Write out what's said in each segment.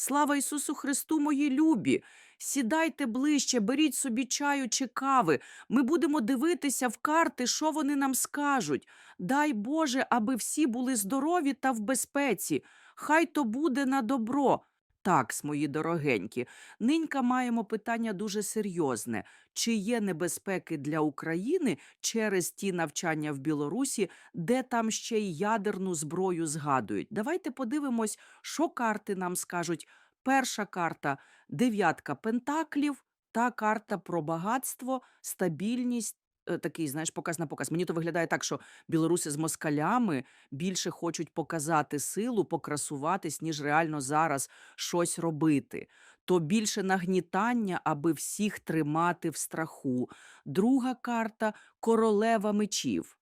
Слава Ісусу Христу, мої любі! Сідайте ближче, беріть собі чаю чи кави. Ми будемо дивитися в карти, що вони нам скажуть. Дай Боже, аби всі були здорові та в безпеці. Хай то буде на добро. Так, мої дорогенькі, нинька маємо питання дуже серйозне. Чи є небезпеки для України через ті навчання в Білорусі, де там ще й ядерну зброю згадують? Давайте подивимось, що карти нам скажуть. Перша карта дев'ятка пентаклів та карта про багатство, стабільність. Е, Такий, знаєш, показ на показ. Мені то виглядає так, що білоруси з москалями більше хочуть показати силу, покрасуватись, ніж реально зараз щось робити. То більше нагнітання, аби всіх тримати в страху. Друга карта королева мечів.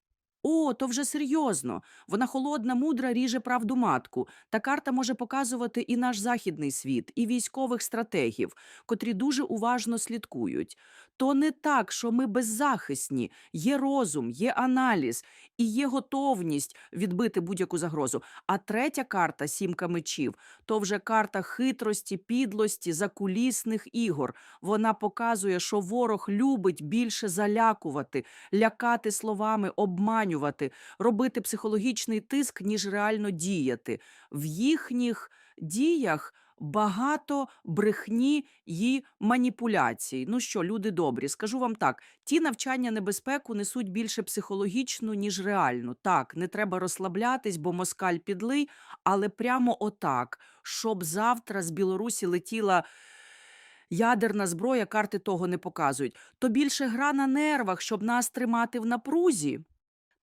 О, то вже серйозно. Вона холодна, мудра, ріже правду матку. Та карта може показувати і наш західний світ, і військових стратегів, котрі дуже уважно слідкують. То не так, що ми беззахисні, є розум, є аналіз і є готовність відбити будь-яку загрозу. А третя карта сімка мечів то вже карта хитрості, підлості, закулісних ігор. Вона показує, що ворог любить більше залякувати, лякати словами, обманювати, робити психологічний тиск, ніж реально діяти. В їхніх діях багато брехні і маніпуляцій. Ну що, люди добрі, скажу вам так: ті навчання небезпеку несуть більше психологічну, ніж реальну. Так, не треба розслаблятись, бо москаль підлий, але прямо отак, щоб завтра з Білорусі летіла. Ядерна зброя, карти того не показують. То більше гра на нервах, щоб нас тримати в напрузі.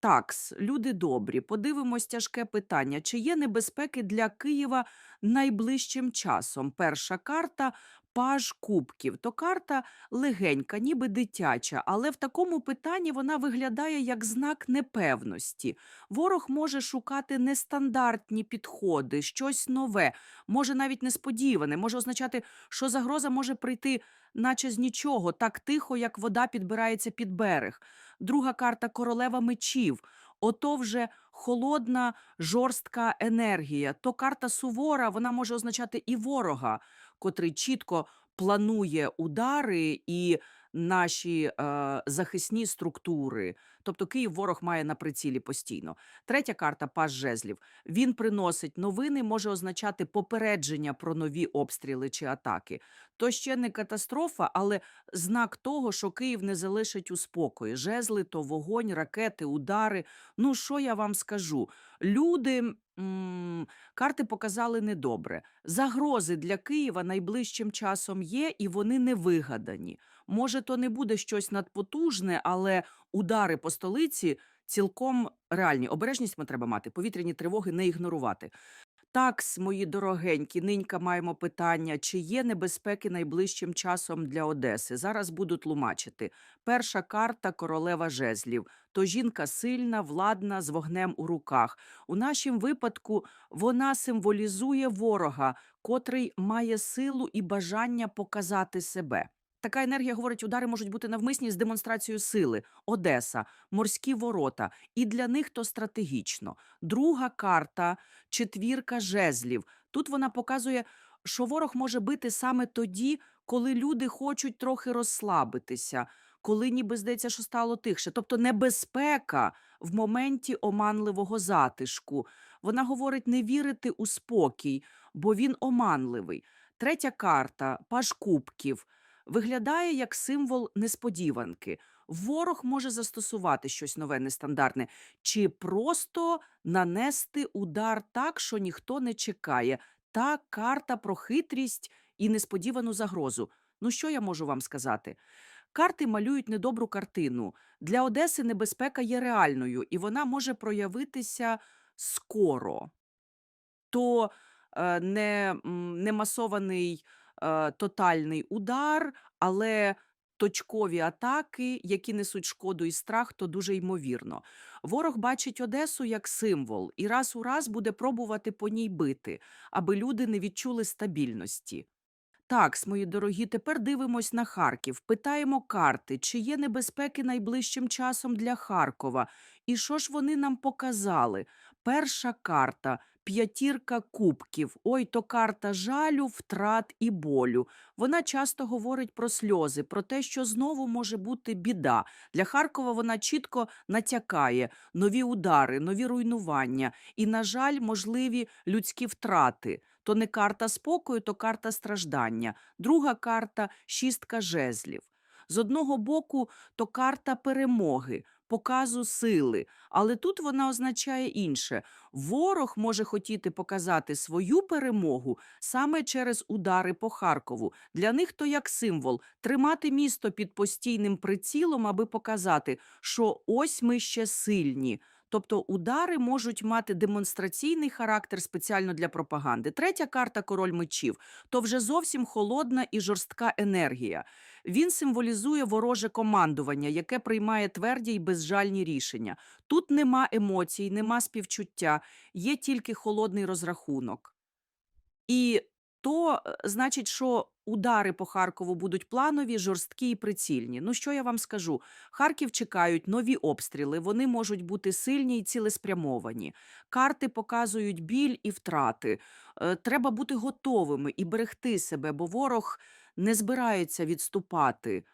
Такс, люди добрі, подивимось тяжке питання. Чи є небезпеки для Києва найближчим часом? Перша карта паж кубків. То карта легенька, ніби дитяча, але в такому питанні вона виглядає як знак непевності. Ворог може шукати нестандартні підходи, щось нове, може навіть несподіване, може означати, що загроза може прийти, наче з нічого, так тихо, як вода підбирається під берег. Друга карта королева мечів. Ото вже холодна, жорстка енергія. То карта сувора, вона може означати і ворога, котрий чітко планує удари і наші е, захисні структури. Тобто Київ ворог має на прицілі постійно. Третя карта паж жезлів. Він приносить новини, може означати попередження про нові обстріли чи атаки. То ще не катастрофа, але знак того, що Київ не залишить у спокої. Жезли то вогонь, ракети, удари. Ну що я вам скажу? Люди. м, Карти показали недобре. Загрози для Києва найближчим часом є, і вони не вигадані. Може, то не буде щось надпотужне, але удари по столиці цілком реальні. Обережність ми треба мати, повітряні тривоги не ігнорувати. Такс, мої дорогенькі, нинька маємо питання, чи є небезпеки найближчим часом для Одеси. Зараз буду тлумачити. Перша карта королева жезлів. То жінка сильна, владна, з вогнем у руках. У нашім випадку вона символізує ворога, котрий має силу і бажання показати себе. Така енергія говорить, удари можуть бути навмисні з демонстрацією сили. Одеса, морські ворота. І для них то стратегічно. Друга карта четвірка жезлів. Тут вона показує, що ворог може бити саме тоді, коли люди хочуть трохи розслабитися, коли ніби здається, що стало тихше. Тобто небезпека в моменті оманливого затишку. Вона говорить не вірити у спокій, бо він оманливий. Третя карта паж кубків. Виглядає як символ несподіванки. Ворог може застосувати щось нове, нестандартне, чи просто нанести удар так, що ніхто не чекає. Та карта про хитрість і несподівану загрозу. Ну що я можу вам сказати? Карти малюють недобру картину. Для Одеси небезпека є реальною, і вона може проявитися скоро. То е, не, не масований е, тотальний удар, але точкові атаки, які несуть шкоду і страх, то дуже ймовірно. Ворог бачить Одесу як символ і раз у раз буде пробувати по ній бити, аби люди не відчули стабільності. Так, мої дорогі, тепер дивимось на Харків. Питаємо карти, чи є небезпеки найближчим часом для Харкова. І що ж вони нам показали? Перша карта П'ятірка кубків. Ой, то карта жалю, втрат і болю. Вона часто говорить про сльози, про те, що знову може бути біда. Для Харкова вона чітко натякає нові удари, нові руйнування і, на жаль, можливі людські втрати. То не карта спокою, то карта страждання. Друга карта шістка жезлів. З одного боку, то карта перемоги, показу сили, але тут вона означає інше. Ворог може хотіти показати свою перемогу саме через удари по Харкову. Для них то як символ тримати місто під постійним прицілом, аби показати, що ось ми ще сильні. Тобто удари можуть мати демонстраційний характер спеціально для пропаганди. Третя карта король мечів то вже зовсім холодна і жорстка енергія. Він символізує вороже командування, яке приймає тверді й безжальні рішення. Тут нема емоцій, нема співчуття, є тільки холодний розрахунок. І то е, значить, що удари по Харкову будуть планові, жорсткі і прицільні. Ну що я вам скажу? Харків чекають нові обстріли. Вони можуть бути сильні і цілеспрямовані. Карти показують біль і втрати. Е, Треба бути готовими і берегти себе, бо ворог не збирається відступати.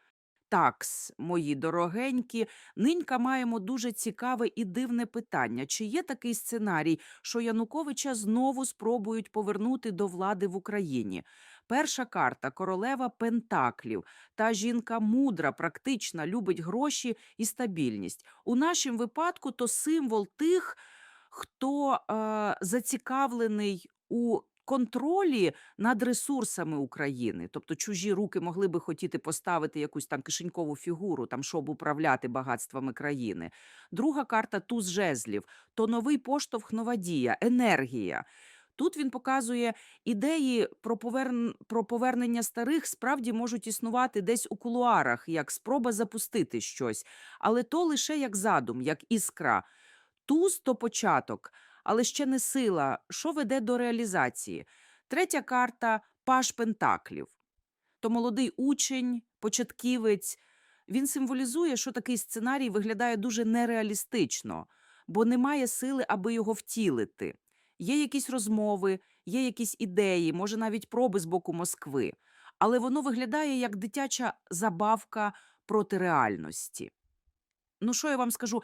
Такс, мої дорогенькі, нинька маємо дуже цікаве і дивне питання. Чи є такий сценарій, що Януковича знову спробують повернути до влади в Україні? Перша карта королева Пентаклів. Та жінка мудра, практична, любить гроші і стабільність. У нашому випадку то символ тих, хто е, зацікавлений у контролі над ресурсами України. Тобто чужі руки могли би хотіти поставити якусь там кишенькову фігуру, там, щоб управляти багатствами країни. Друга карта туз жезлів, то новий поштовх, нова дія, енергія. Тут він показує ідеї про, поверн... про повернення старих справді можуть існувати десь у кулуарах, як спроба запустити щось, але то лише як задум, як іскра. Туз то початок, але ще не сила, що веде до реалізації. Третя карта паш пентаклів. То молодий учень, початківець. Він символізує, що такий сценарій виглядає дуже нереалістично, бо немає сили, аби його втілити. Є якісь розмови, є якісь ідеї, може навіть проби з боку Москви, але воно виглядає як дитяча забавка проти реальності. Ну, що я вам скажу?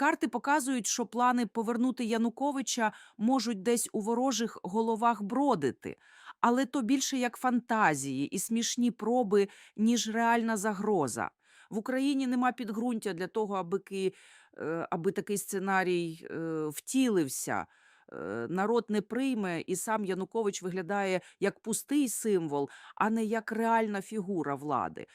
Карти показують, що плани повернути Януковича можуть десь у ворожих головах бродити, але то більше як фантазії і смішні проби, ніж реальна загроза. В Україні нема підґрунтя для того, аби, е, аби такий сценарій е, втілився. Е, Народ не прийме, і сам Янукович виглядає як пустий символ, а не як реальна фігура влади.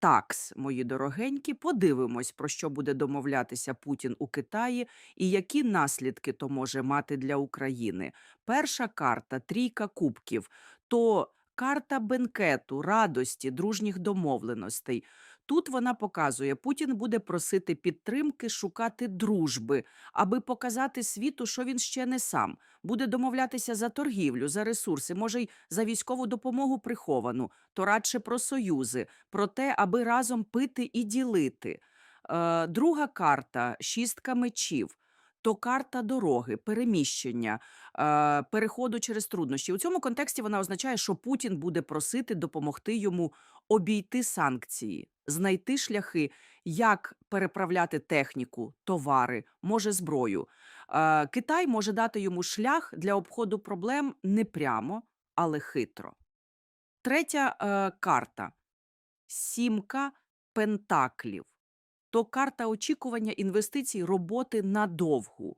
Такс, мої дорогенькі, подивимось, про що буде домовлятися Путін у Китаї і які наслідки то може мати для України. Перша карта трійка кубків, то карта бенкету, радості, дружніх домовленостей. Тут вона показує, Путін буде просити підтримки, шукати дружби, аби показати світу, що він ще не сам. Буде домовлятися за торгівлю, за ресурси, може й за військову допомогу приховану, то радше про союзи, про те, аби разом пити і ділити. Е, друга карта шістка мечів. То карта дороги, переміщення, е, переходу через труднощі. У цьому контексті вона означає, що Путін буде просити допомогти йому обійти санкції, знайти шляхи, як переправляти техніку, товари, може зброю. Е, Китай може дати йому шлях для обходу проблем не прямо, але хитро. Третя е, карта сімка пентаклів. То карта очікування інвестицій роботи надовгу.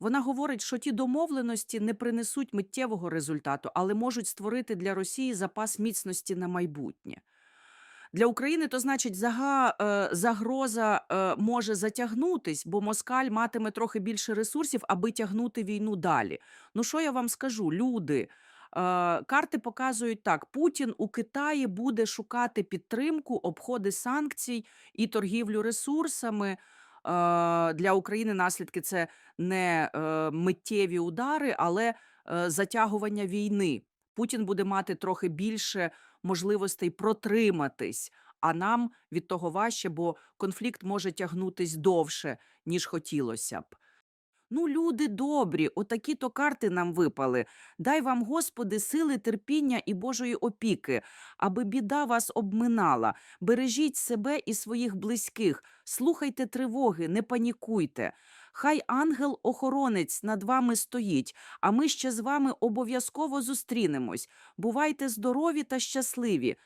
Вона говорить, що ті домовленості не принесуть миттєвого результату, але можуть створити для Росії запас міцності на майбутнє. Для України то значить зага, е, загроза е, може затягнутись, бо Москаль матиме трохи більше ресурсів, аби тягнути війну далі. Ну що я вам скажу, люди? Е, карти показують так: Путін у Китаї буде шукати підтримку, обходи санкцій і торгівлю ресурсами. Е, Для України наслідки це не е, миттєві удари, але затягування війни. Путін буде мати трохи більше можливостей протриматись, а нам від того важче, бо конфлікт може тягнутись довше, ніж хотілося б. Ну, люди добрі, отакі то карти нам випали. Дай вам, Господи, сили, терпіння і Божої опіки, аби біда вас обминала. Бережіть себе і своїх близьких, слухайте тривоги, не панікуйте. Хай ангел-охоронець над вами стоїть, а ми ще з вами обов'язково зустрінемось. Бувайте здорові та щасливі.